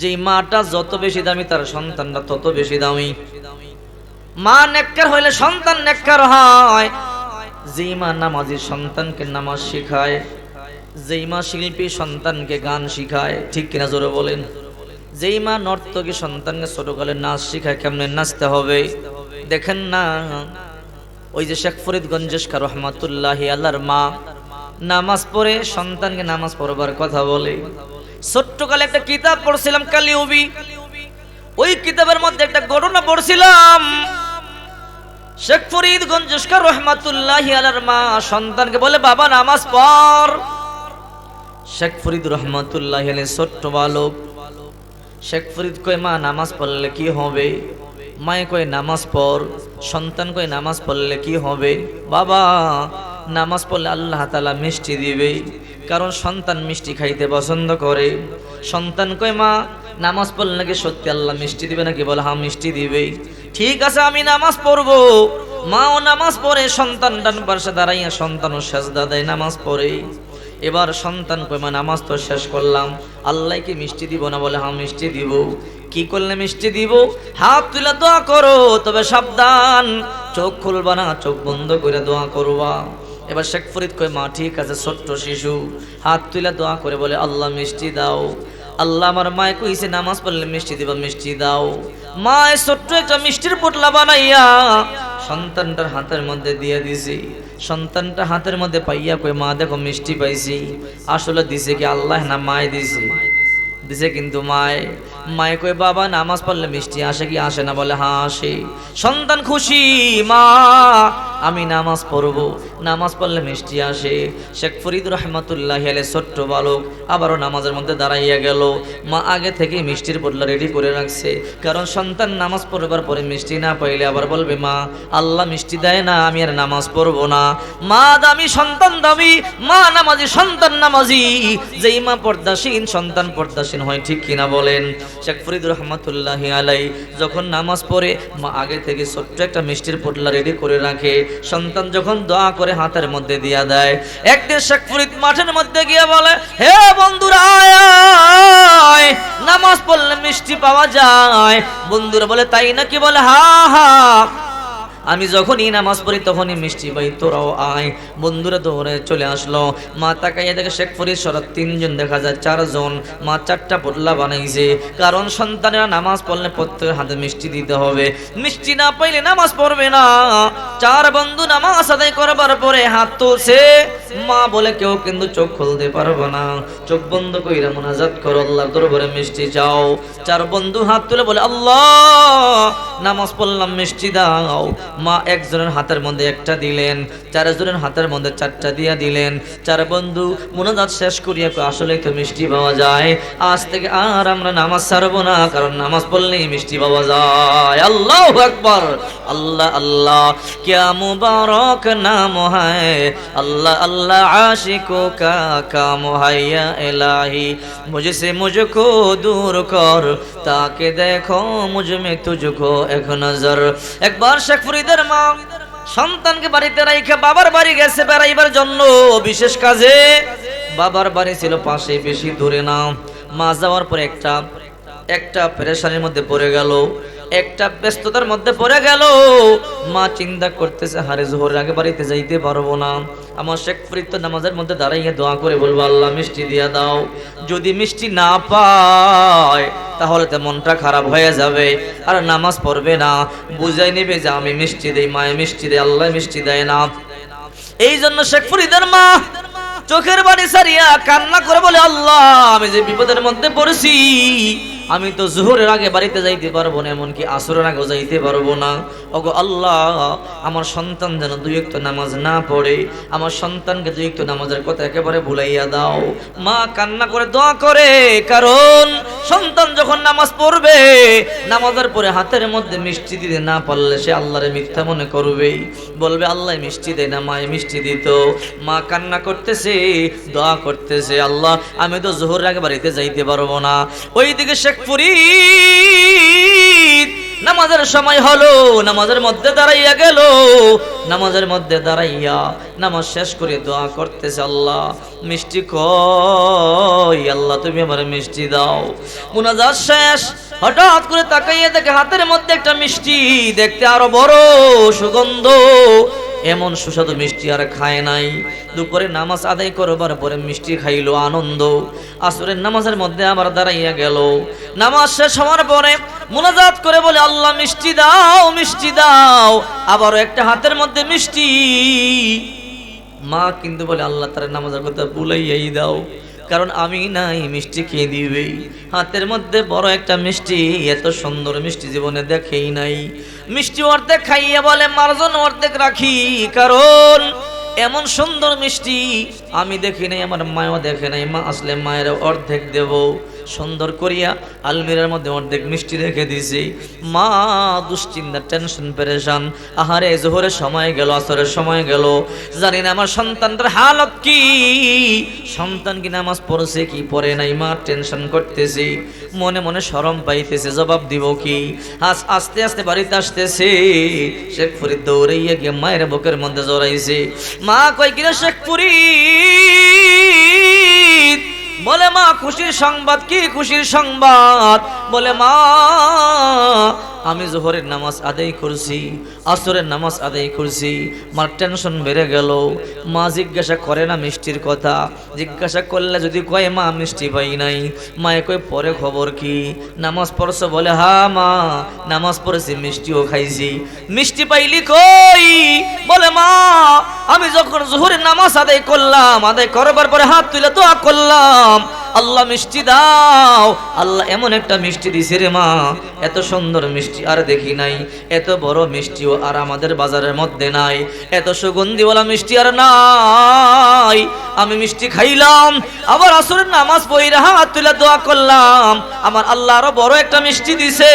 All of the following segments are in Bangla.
যে মাটা যত বেশি দামি, তার সন্তানটা তত বেশি দামি। মা নেককার হইলে সন্তান নেককার হয়। যেই মা নামাজি সন্তানকে নামাজ শিখায়, যেই মা শিল্পী সন্তানকে গান শিখায়, ঠিক কিনা জোরে বলেন? যেই মা নর্তকী সন্তানকে ছোটকালে নাচ শিখায়, কেমনে নাচতে হবে? দেখেন না, ওই যে শেখ ফরিদগঞ্জেশকা রহমাতুল্লাহ আল্লাহর মা, নামাজ পড়ে সন্তানকে নামাজ পড়বার কথা বলে। ছোট্টকালে একটা কিতাব পড়ছিলাম, কালিউবি। ওই কিতাবের মধ্যে একটা ঘটনা পড়ছিলাম। শেখ ফরিদ ফরিদগঞ্জ রহমাতুল্লাহ আলার মা সন্তানকে বলে, বাবা, নামাজ পড়। শেখ ফরিদ রহমাতুল্লাহ আলী ছোট্ট বালক। শেখ ফরিদ কয়, মা, নামাজ পড়লে কি হবে? মায়ে কয়, নামাজ পড়। সন্তান কয়, নামাজ পড়লে কি হবে? বাবা, নামাজ পড়লে আল্লাহ তালা মিষ্টি দিবে। কারণ সন্তান মিষ্টি খাইতে পছন্দ করে। সন্তান কয়, মা, নামাজ পড়লে নাকি সত্যি আল্লাহ মিষ্টি দিবে নাকি? বলে হ্যাঁ মিষ্টি দিবে। ঠিক আছে, আমি নামাজ পড়ব। মাও নামাজ পড়ে। সন্তান ডান পাশে দাঁড়াইয়া সন্তানও সেজদা দেয়, নামাজ পড়ে। এবার সন্তান কইমা নামাজ তো শেষ করলাম। আল্লাহকে মিষ্টি দিব না? বলে হ্যাঁ মিষ্টি দিব। কি করলে মিষ্টি দিব? হাত তুলে দোয়া করো, তবে সাবধান। চোখ খুলবা না, চোখ বন্ধ করে দোয়া করবা। এবার শেখ ফরিদ কয়, মা, ঠিক আছে, ছোট্ট শিশু, হাত তুলে দোয়া করে বলে, আল্লাহ মিষ্টি দাও। আল্লাহ আমার মায় কইছে, নামাজ পড়লে মিষ্টি দিবা, মিষ্টি দাও। মা এই ছোট্ট একটা মিষ্টির পোটলা বানাইয়া সন্তানটার হাতের মধ্যে দিয়ে দিছি। সন্তানটা হাতের মধ্যে পাইয়া কই মা, দেখো, মিষ্টি পাইছি। আসলে দিছে কি আল্লাহ না মায় দিছে? দিছে কিন্তু মায়। মায়ে কই বাবা, নামাজ পড়লে মিষ্টি আসে কি আসে না? বলে হ্যাঁ আসে। সন্তান খুশি, মা আমি নামাজ পড়ব। নামাজ পড়লে মিষ্টি আসে। শেখ ফরিদ রহমতুল্লাহ আলে ছোট্ট বালক আবারও নামাজের মধ্যে দাঁড়াইয়া গেল। মা আগে থেকে মিষ্টির বদলা রেডি করে রাখছে। কারণ সন্তান নামাজ পড়বার পরে মিষ্টি না পাইলে আবার বলবে, মা, আল্লাহ মিষ্টি দেয় না, আমি আর নামাজ পড়ব না। মা দামি সন্তান দামি, মা নামাজি সন্তান নামাজি। যেই মা পর্দাসীন, সন্তান পর্দাসীন হয় ঠিক কিনা বলেন? শেখ ফরিদ রহমতুল্লাহ আলাই যখন নামাজ পড়ে, মা আগে থেকে ছোট্ট একটা মিষ্টির পোটলা রেডি করে রাখে। সন্তান যখন দোয়া করে হাতের মধ্যে দিয়া দেয়, একদিন শেখ ফরিদ মাঠের মধ্যে গিয়ে বলে, হে বন্ধুরা নামাজ পড়লে মিষ্টি পাওয়া যায়। বন্ধুরা বলে, তাই নাকি? বলে, হা হা। আমি যখনই নামাজ পড়ি তখনই মিষ্টি ভাই তোরাও আয়। বন্ধুরা দৌড়ে চলে আসলো। মা তাকাইয়া দেখে শেখ ফরিদ সরাত তিনজন দেখা যায়, চারজন। মা চারটা পোটলা বানাইছে। কারণ সন্তানেরা নামাজ পড়লে প্রত্যেকের হাতে মিষ্টি দিতে হবে। মিষ্টি না পাইলে নামাজ পড়বে না। চার বন্ধু নামাজ আদায় করবার পরে হাত তুলছে। মা বলে, কেউ কিন্তু চোখ খুলতে পারবে না। চোখ বন্ধ কইরা মোনাজাত করো, আল্লাহর দরবারে মিষ্টি চাও। চার বন্ধু হাত তুলে বলে, আল্লাহ! নামাজ পড়লাম, মিষ্টি দাও। মা একজনের হাতের মধ্যে একটা দিলেন চার চারজনের হাতের মধ্যে চারটা দিয়া দিলেন। চার বন্ধু, মোনাজাত শেষ করিয়া আসলে তো মিষ্টি পাওয়া যায়। আজ থেকে আর আমরা নামাজ ছাড়বো না, কারণ নামাজ পড়লেই মিষ্টি পাওয়া যায়। আল্লাহ একবার আল্লাহ আল্লাহ, কিয়া মুবারক নাম হায়। আল্লাহ আল্লাহ, আশিকো কা কাম হাইয়া এলাহি মুজসে মুঝকো দূর কর, তাকে দেখো, মুঝ মে তুঝকো এখন নজর। একবার শেখ ফরিদের মা সন্তানকে বাড়িতে রাইখে বাবার বাড়ি গেছে বেড়াইবার জন্য। বিশেষ কাজে বাবার বাড়ি ছিল পাশে, বেশি দূরে না। মা যাওয়ার পরে একটা একটা প্রেশারের মধ্যে পড়ে গেল। একটা ব্যস্ততার মধ্যে পড়ে গেল। মা চিন্তা করতেছে, হারে জোহরের আগে বাড়িতে যাইতে পারব না। আমার শেখ ফরিদ নামাজের মধ্যে দাঁড়াইয়ে দোয়া করে বলব, আল্লাহ মিষ্টি দিয়া দাও। যদি মিষ্টি না পায় তাহলে তো মনটা খারাপ হয়ে যাবে। আর নামাজ পড়বে না। বুঝাই নেবে যে আমি মিষ্টি দেই মায়ে মিষ্টি দেয় আল্লাহ মিষ্টি দেয় না। এই জন্য শেখ ফরিদের মা চোখের বাড়ি সারিয়া কান্না করে বলে, আল্লাহ, আমি যে বিপদের মধ্যে পড়েছি আমি তো জোহরের আগে বাড়িতে যাইতে পারব না, এমনকি আসরের আগেও যাইতে পারব না। ওগো আল্লাহ, আমার সন্তান যেন দুই একটু নামাজ না পড়ে, আমার সন্তানকে দুই একটু নামাজের কথা একেবারে ভুলাইয়া দাও। মা কান্না করে দোয়া করে, কারণ সন্তান যখন নামাজ পড়বে, নামাজের পরে হাতের মধ্যে মিষ্টি দিতে না পারলে সে আল্লাহরে মিথ্যা মনে করবেই বলবে, আল্লাহ মিষ্টি দেয় না মায়ে মিষ্টি দিত। মা কান্না করতেছে, দোয়া করতেছে, আল্লাহ, আমি তো জোহর আগে বাড়িতে যাইতে পারব না। ওইদিকে শেখ ফরিদ নামাজের সময় হলো, নামাজের মধ্যে দাঁড়াইয়া গেল। নামাজের মধ্যে দাঁড়াইয়া নামাজ শেষ করে দোয়া করতেছে আল্লাহ, মিষ্টি কই আল্লাহ, তুমি আমার মিষ্টি দাও। মুনাজাত শেষ, হঠাৎ করে তাকাইয়া দেখে হাতের মধ্যে একটা মিষ্টি, দেখতে আরও বড় সুগন্ধ। এমন সুস্বাদু মিষ্টি আর খায় নাই। দুপুরে নামাজ আদায় করবার পরে মিষ্টি খাইলো আনন্দ। আসরের নামাজের মধ্যে আবার দাঁড়াইয়া গেল। নামাজ শেষ হওয়ার পরে মোনাজাত করে বলে, আল্লাহ, মিষ্টি দাও মিষ্টি দাও। আবারও একটা হাতের মধ্যে মিষ্টি। মা কিন্তু বলে, আল্লাহ, তার নামাজের কথা ভুলাইয়াই দাও। কারণ আমি নাই মিষ্টি খেয়ে দিবে। হাতের মধ্যে বড় একটা মিষ্টি, এত সুন্দর মিষ্টি জীবনে দেখেই নাই। মিষ্টি অর্ধেক খাইয়ে বলে, মার্জন অর্ধেক রাখি, কারণ এমন সুন্দর মিষ্টি আমি দেখি নাই, আমার মায়ও দেখে নাই, মা আসলে মায়ের অর্ধেক দেব। সুন্দর করিয়া আলমিরার মধ্যে অর্ধেক মিষ্টি রেখে দিছি মা, দুশ্চিন্তা, টেনশন, পেরেশান। আহারে, জোহরের সময় গেল, আসরের সময় গেল। জানি না আমার সন্তানটার হালত কি। সন্তান কি নামাজ পড়ছে, কি পড়ে নাই? মা, টেনশন করতেছি। মনে মনে শরম পাইতেছে, জবাব দিব কি? আজ আস্তে আস্তে বাড়িতে আসতেছে। শেখ ফরিদ দৌড়াইয়া গিয়ে মায়ের বুকের মধ্যে জড়াইছে। মা কই কিনা শেখ ফরিদ বলে মা খুশির সংবাদ কি খুশির সংবাদ? বলে মা আমি জোহরের নামাজ আদায় করছি, আসরের নামাজ আদায় করছি, মার টেনশন বেড়ে গেল। মা জিজ্ঞাসা করে না মিষ্টির কথা, জিজ্ঞাসা করলে যদি কয়, মা, মিষ্টি পাই নাই। মায়ে কয়, পরে খবর কি? নামাজ পড়ছো বলে, হা, মা, নামাজ পড়েছি, মিষ্টিও খাইছি। মিষ্টি পাইলি কই? বলে, মা, আমি যখন জোহরের নামাজ আদায় করলাম, আদায় করবার পরে হাত তুলে দোয়া করলাম। আল্লাহ মিষ্টি দাও। আল্লাহ এমন একটা মিষ্টি দিছে রে মা। এত সুন্দর মিষ্টি আর দেখি নাই। এত বড় মিষ্টিও আর আমাদের বাজারের মধ্যে নাই। এত সুগন্ধিওয়ালা মিষ্টি আর নাই। আমি মিষ্টি খাইলাম। আবার আসরের নামাজ পড়িরা হাত তুলে দোয়া করলাম। আমার আল্লাহ আরও বড় একটা মিষ্টি দিছে।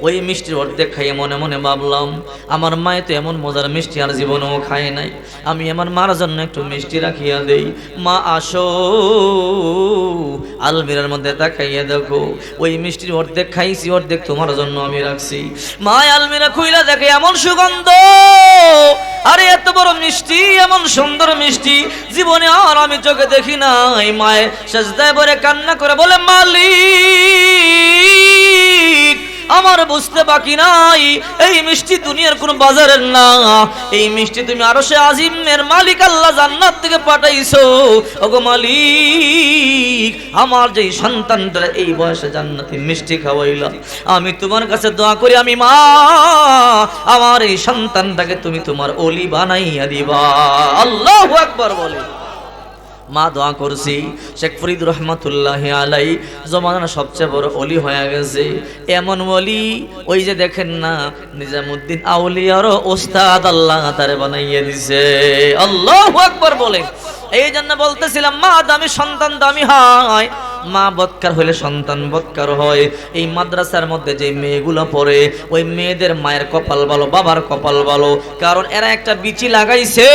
ওই মিষ্টির অর্ধেক খাইয়ে মনে মনে ভাবলাম, আমার মায়ে তো এমন মজার মিষ্টি আর জীবনেও খায় নাই। আমি আমার মার জন্য একটু মিষ্টি রাখিয়া দেই। মা, আসো। আলমিরার মধ্যে তাকাইয়া দেখো। ওই মিষ্টির অর্ধেক খাইছি, অর্ধেক তোমার জন্য আমি রাখছি। মা, আলমিরা খুইলা দেখে এমন সুগন্ধ। আরে, এত বড় মিষ্টি, এমন সুন্দর মিষ্টি। জীবনে আর আমি চোখে দেখি নাই। মায়ে শেষদায় ভরে কান্না করে বলে, মালিক! আমার বুঝতে বাকি নাই। এই মিষ্টি দুনিয়ার কোন বাজারের না। এই মিষ্টি তুমি আরও সে আজিমের মালিক আল্লাহ জান্নাত থেকে পাঠাইছো। ওগো মালিক, আমার যেই সন্তানটা এই বয়সে জান্নাতি মিষ্টি খাওয়াইলাম। আমি তোমার কাছে দোয়া করি, আমি মা, আমার এই সন্তানটাকে তুমি তোমার অলি বানাইয়া দিবা। আল্লাহ আকবার বলে। মা দোয়া করছি। শেখ ফরিদ রহমতুল্লাহ আলাই জমানার সবচেয়ে বড় অলি হয়ে গেছে। এমন অলি ওই যে দেখেন না, নিজামুদ্দিন আউলিয়ারও ওস্তাদ আল্লাহ তারে বানাইয়ে দিছে। আল্লাহ একবার বলে এই জন্য বলতেছিলাম, মা দামি সন্তান দামি হয়। মা বৎকার হইলে সন্তান বৎকার হয়। এই মাদ্রাসার মধ্যে যে মেয়েগুলো পড়ে, ওই মেয়েদের মায়ের কপাল ভালো, বাবার কপাল ভালো। কারণ এরা একটা বিচি লাগাইছে।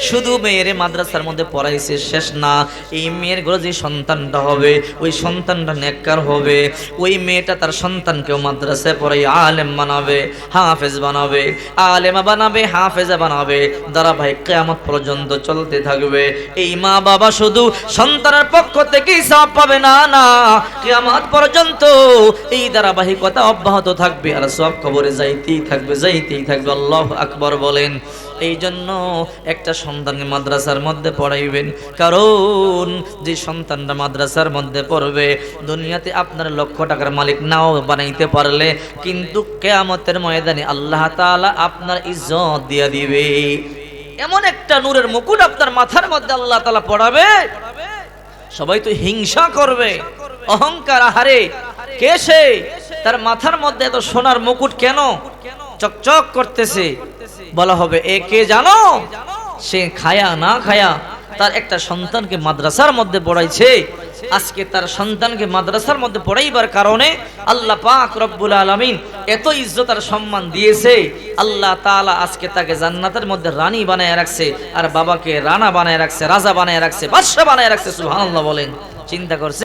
শুধু মেয়ের মাদ্রাসার মধ্যে পড়াইছে, শেষ না। এই মেয়ের ঘরে যে সন্তানটা হবে, ওই সন্তানটা নেককার হবে। ওই মেয়েটা তার সন্তানকেও মাদ্রাসায় পড়াই আলেম বানাবে, হাফেজ বানাবে। আলেমা বানাবে, হাফেজা বানাবে। ধারাবাহিক কেয়ামত পর্যন্ত চলতে থাকবে। এই মা বাবা শুধু সন্তানের পক্ষ থেকেই সাপ পাবে না না। কেয়ামত পর্যন্ত এই ধারাবাহিকতা অব্যাহত থাকবে। আর সব খবরে যাইতেই থাকবে যাইতেই থাকবে। আল্লাহ আকবর বলেন। এই জন্য একটা সন্তানকে মাদ্রাসার মধ্যে পড়াইবেন। কারণ যে সন্তানটা মাদ্রাসার মধ্যে পড়বে, দুনিয়াতে আপনার লক্ষ টাকার মালিক নাও বানাইতে পারলে, কিন্তু কেয়ামতের ময়দানে আল্লাহ তাআলা আপনার ইজ্জত দিয়া দিবে। এমন একটা নূরের মুকুট আপনার মাথার মধ্যে আল্লাহ তালা পড়াবে। সবাই তো হিংসা করবে, অহংকার, আহারে। কে সে? তার মাথার মধ্যে এত সোনার মুকুট কেন? চকচক করতেছে। বলা হবে, এ কে জানো? সে খায়া না খায়া তার একটা সন্তানকে মাদ্রাসার মধ্যে পড়াইছে। আজকে তার সন্তানকে মাদ্রাসার মধ্যে পড়াইবার কারণে আল্লাহ পাক রব্বুল আলমিন এত ইজ্জত আর সম্মান দিয়েছে। আল্লাহ তালা আজকে তাকে জান্নাতের মধ্যে রানী বানায় রাখছে, আর বাবাকে রানা বানায় রাখছে, রাজা বানায় রাখছে, বাদশা বানায় রাখছে সুহান বলেন। চিন্তা করছে